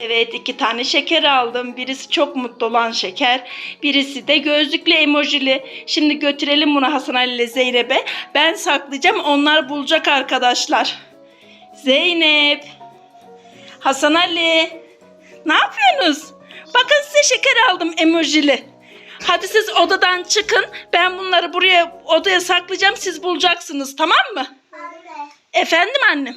Evet iki tane şeker aldım. Birisi çok mutlu olan şeker. Birisi de gözlüklü emojili. Şimdi götürelim bunu Hasan Ali ile Zeynep'e. Ben saklayacağım onlar bulacak arkadaşlar. Zeynep. Hasan Ali. Ne yapıyorsunuz? Bakın size şeker aldım emojili. Hadi siz odadan çıkın. Ben bunları buraya odaya saklayacağım. Siz bulacaksınız tamam mı? Anne. Efendim annem.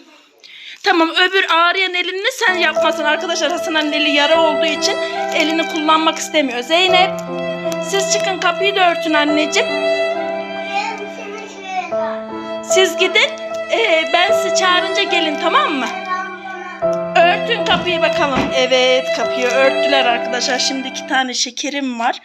Tamam öbür ağrıyan elini sen yapmasın arkadaşlar. Hasan Ali'nin eli yara olduğu için elini kullanmak istemiyor. Zeynep siz çıkın kapıyı da örtün anneciğim. Siz gidin ee, ben sizi çağırınca gelin tamam mı? Örtün kapıyı bakalım. Evet kapıyı örttüler arkadaşlar. Şimdi iki tane şekerim var.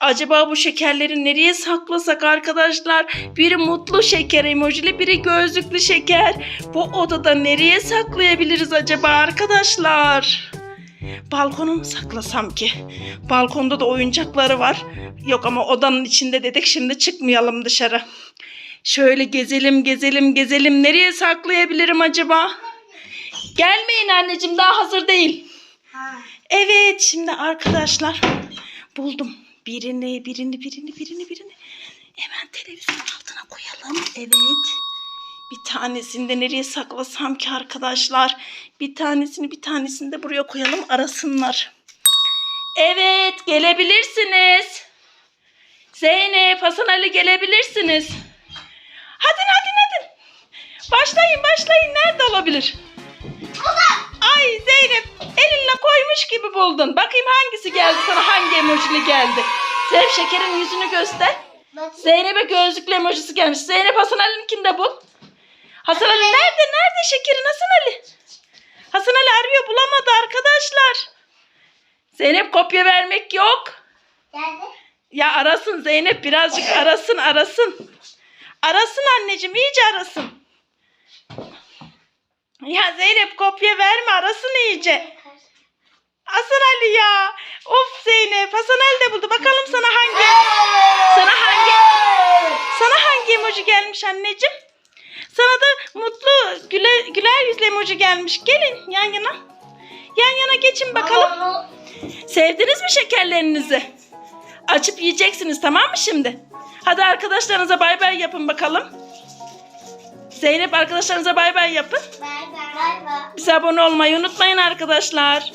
Acaba bu şekerleri nereye saklasak arkadaşlar? Biri mutlu şeker emojili, biri gözlüklü şeker. Bu odada nereye saklayabiliriz acaba arkadaşlar? Balkona mı saklasam ki? Balkonda da oyuncakları var. Yok ama odanın içinde dedik şimdi çıkmayalım dışarı. Şöyle gezelim gezelim gezelim. Nereye saklayabilirim acaba? Gelmeyin anneciğim daha hazır değil. Ha. Evet şimdi arkadaşlar buldum. Birini birini birini birini birini. Hemen televizyonun altına koyalım. Evet. Bir tanesini de nereye saklasam ki arkadaşlar. Bir tanesini bir tanesini de buraya koyalım arasınlar. Evet gelebilirsiniz. Zeynep, Hasan Ali gelebilirsiniz. Hadi hadi hadi. Başlayın başlayın. Nerede olabilir? Buldun. Bakayım hangisi geldi sana hangi emojili geldi. Zeynep şekerin yüzünü göster. Zeynep'e gözlüklü emojisi gelmiş. Zeynep Hasan Ali'ninkini de bul. Hasan Ali nerede? Nerede şekerin Hasan Ali? Hasan Ali arıyor bulamadı arkadaşlar. Zeynep kopya vermek yok. Geldi. Ya arasın Zeynep birazcık arasın arasın. Arasın anneciğim iyice arasın. Ya Zeynep kopya verme arasın iyice. Hasan Ali ya. Of Zeynep Hasan Ali de buldu. Bakalım sana hangi sana hangi sana hangi emoji gelmiş anneciğim? Sana da mutlu güle, güler yüzlü emoji gelmiş. Gelin yan yana. Yan yana geçin bakalım. Sevdiniz mi şekerlerinizi? Açıp yiyeceksiniz tamam mı şimdi? Hadi arkadaşlarınıza bay bay yapın bakalım. Zeynep arkadaşlarınıza bay bay yapın. Bay bay. Bay bay. Bize abone olmayı unutmayın arkadaşlar.